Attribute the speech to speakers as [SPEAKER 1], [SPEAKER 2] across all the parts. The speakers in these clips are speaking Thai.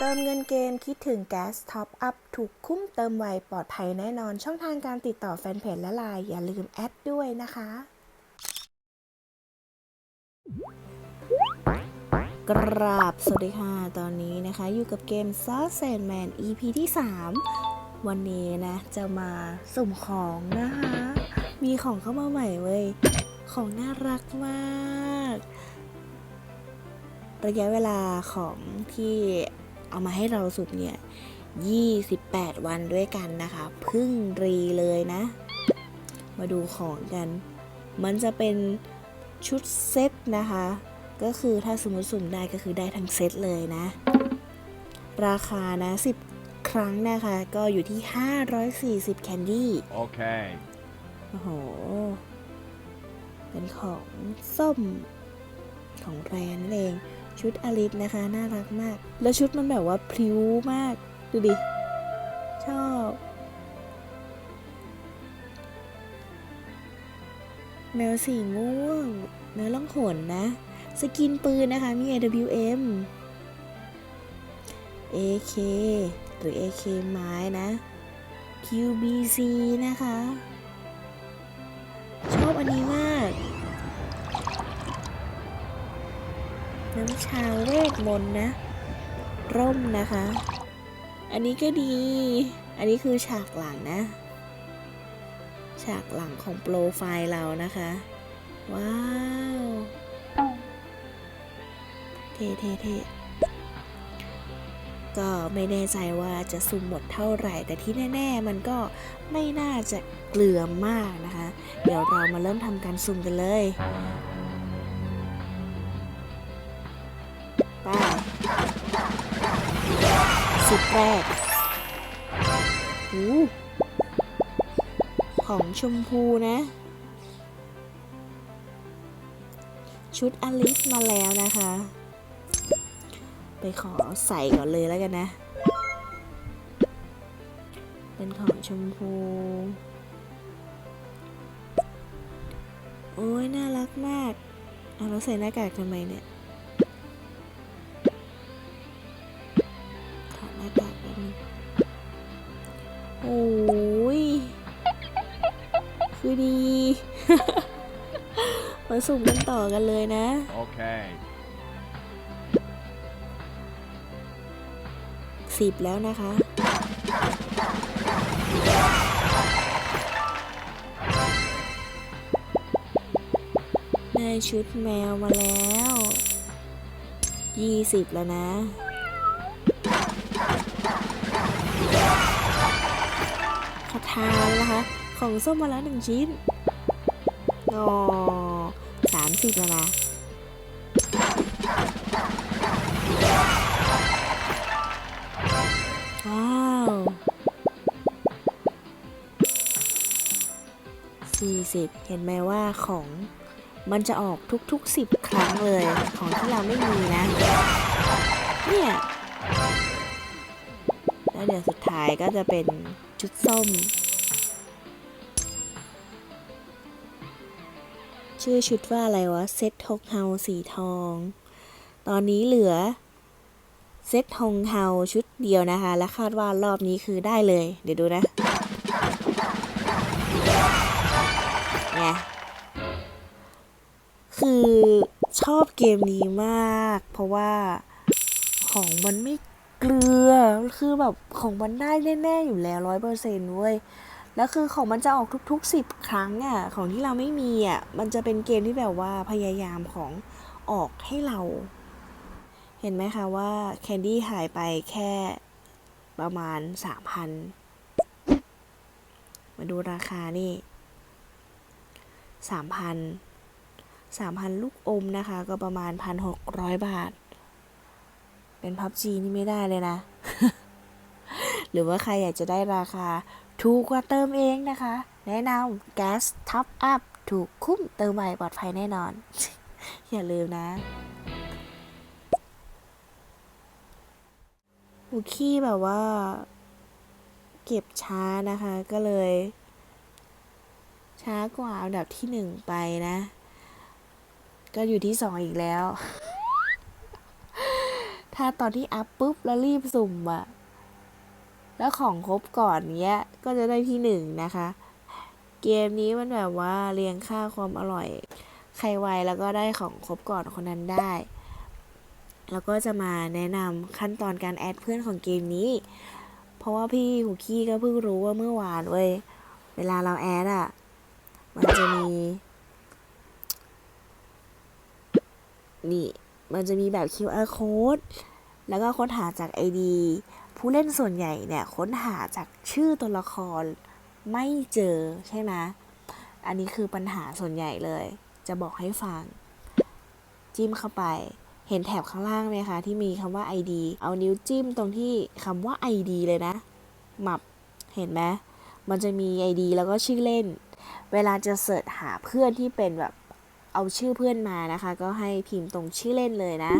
[SPEAKER 1] เติมเงินเกมคิดถึงแก๊สท็อปอัพถูกคุ้มเติมไวปลอดภัยแน่นอน ช่องทางการติดต่อแฟนเพจและไลน์อย่าลืมแอดด้วยนะคะ กราบ สวัสดีค่ะ ตอนนี้นะคะ อยู่กับเกม s a s a n Man EP ที่ 3 วันนี้นะ จะมาสุ่มของนะคะ มีของเข้ามาใหม่เว้ย ของน่ารักมาก ระยะเวลาของที่ เอามาให้เราสุ่มเนี่ย 28 วันด้วยกันนะคะเพึ่งรีเลยนะ มาดูของกัน มันจะเป็นชุดเซตนะคะ ก็คือถ้าสมมติสุ่มได้ก็คือได้ทั้งเซตเลยนะ ราคานะ 10 ครั้งนะคะ ก็อยู่ที่ 540 แคนดี้
[SPEAKER 2] Okay.
[SPEAKER 1] โอ้โห เป็นของส้มของแบรนด์นั่นเอง ชุดอลิสนะคะ น่ารักมาก แล้วชุดมันแบบว่าพริ้วมาก ดูดิ ชอบ แมวสีม่วง เนื้อล่องหนนะ สกินปืนนะคะมี AWM AK หรือ AK ไม้นะ QBC นะคะ ชอบอันนี้มาก น้ำชาเวทมนต์นะ ร่มนะคะ อันนี้ก็ดี อันนี้คือฉากหลังนะ ฉากหลังของโปรไฟล์เรานะคะ ว้าว เท่เท่เท่ก็ไม่แน่ใจว่าจะสุ่มหมดเท่าไหร่ แต่ที่แน่ ๆ มันก็ไม่น่าจะเกลือมากนะคะ เดี๋ยวเรามาเริ่มทำการสุ่มกันเลย ไปสุดแรกหูของชมพูนะ ชุดอลิสมาแล้วนะคะ ไปขอใส่ก่อนเลยแล้วกันนะ เป็นของชมพู โอ้ยน่ารักมาก เอาแล้วใส่หน้ากากทำไมเนี่ย โอ้ย คือดี มาสุ่มกันต่อกันเลยนะ
[SPEAKER 2] Okay.
[SPEAKER 1] สิบแล้วนะคะ ได้ชุดแมวมาแล้ว ยี่สิบแล้วนะาทานนะคะ ของส้มมาแล้วหนึ่งชิ้นอ๋อสามสิบแล้วนะว้าวสี่สิบเห็นไหมว่าของมันจะออกทุกๆสิบครั้งเลย ของที่เราไม่มีนะ เนี่ยแล้วเดี๋ยวสุดท้ายก็จะเป็นชุดส้ม ชื่อชุดว่าอะไรวะ เซ็ตทกเฮาสีทอง ตอนนี้เหลือ เซ็ตฮงเฮาชุดเดียวนะคะ และคาดว่ารอบนี้คือได้เลย เดี๋ยวดูนะเนี่ยคือชอบเกมนี้มาก เพราะว่าของมันไม่เกลือ คือแบบของมันได้แน่ ๆ อยู่แล้วร้อยเปอร์เซนต์เว้ย แล้วคือของมันจะออกทุกๆสิบครั้งอะ่ะของที่เราไม่มีอะ่ะมันจะเป็นเกมที่แบบว่าพยายามของออกให้เรา เห็นไหมคะว่าแคนดี้หายไปแค่ประมาณสามพันมาดูราคานี่สามพันสามพันลูกอมนะคะ ก็ประมาณพันหกร้อยบาท เป็นพับจีนี่ไม่ได้เลยนะ หรือว่าใครอยากจะได้ราคา ถูกกว่าเติมเองนะคะ แนะนำแก๊สท็อปอัพถูกคุ้มเติมใหม่ปลอดภัยแน่นอน อย่าลืมนะอูขี้แบบว่า เก็บช้านะคะ ก็เลย ช้ากว่าอันดับที่หนึ่งไปนะ ก็อยู่ที่สองอีกแล้ว ถ้าตอนที่อัพปุ๊บแล้วรีบสุ่มอะ แล้วของครบก่อนเนี้ยก็จะได้ที่หนึ่งนะคะ เกมนี้มันแบบว่าเรียงค่าความอร่อย ใครไวแล้วก็ได้ของครบก่อนคนนั้นได้ แล้วก็จะมาแนะนำขั้นตอนการแอดเพื่อนของเกมนี้ เพราะว่าพี่หูกี้ก็เพิ่งรู้ว่าเมื่อวานเว้ย เวลาเราแอดอะ มันจะมี นี่ มันจะมีแบบ QR code แล้วก็ค้นหาจาก ID ผู้เล่นส่วนใหญ่เนี่ยค้นหาจากชื่อตัวละครไม่เจอใช่ไหมอันนี้คือปัญหาส่วนใหญ่เลย จะบอกให้ฟัง จิ้มเข้าไป เห็นแถบข้างล่างไหมคะ ที่มีคำว่า ID เอานิ้วจิ้มตรงที่คำว่า ID เลยนะ หมับ เห็นไหมมันจะมี ID แล้วก็ชื่อเล่น เวลาจะเสิร์ชหาเพื่อนที่เป็นแบบเอาชื่อเพื่อนมานะคะ ก็ให้พิมพ์ตรงชื่อเล่นเลยนะ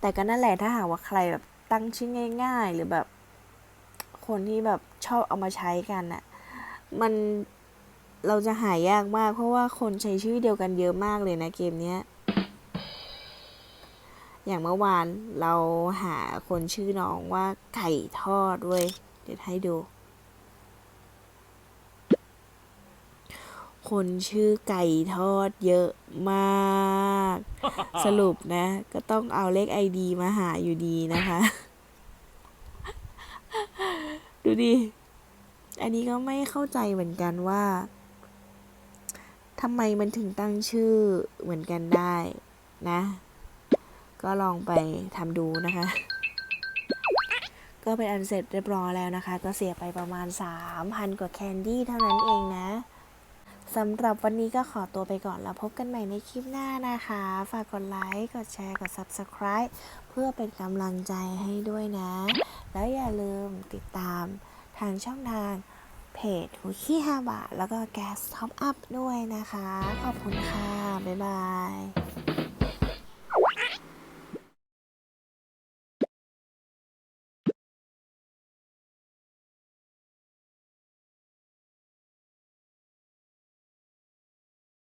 [SPEAKER 1] แต่ก็นั่นแหละถ้าหากว่าใครแบบตั้งชื่อง่าย ๆ หรือแบบ คนที่แบบชอบเอามาใช้กันอะมันเราจะหายากมาก เพราะว่าคนใช้ชื่อเดียวกันเยอะมากเลยนะเกมเนี้ย อย่างเมื่อวานเราหาคนชื่อน้องว่าไก่ทอดด้วยเดี๋ยวให้ดู คนชื่อไก่ทอดเยอะมาก สรุปนะ ก็ต้องเอาเลขไอดีมาหาอยู่ดีนะคะ ดูดิ อันนี้ก็ไม่เข้าใจเหมือนกันว่าทำไมมันถึงตั้งชื่อเหมือนกันได้นะ ก็ลองไปทำดูนะคะ ก็เป็นอันเสร็จเรียบร้อยแล้วนะคะ ก็เสียไปประมาณ 3,000 กว่าแคนดี้เท่านั้นเองนะ สำหรับวันนี้ก็ขอตัวไปก่อนแล้วพบกันใหม่ในคลิปหน้านะคะ ฝากกดไลค์ กดแชร์ กด Subscribe เพื่อเป็นกำลังใจให้ด้วยนะ แล้วอย่าลืมติดตามทางช่องทางเพจหุขี้ฮาบะแล้วก็แก๊สท็อปอัพด้วยนะคะ ขอบคุณค่ะ บ๊ายบาย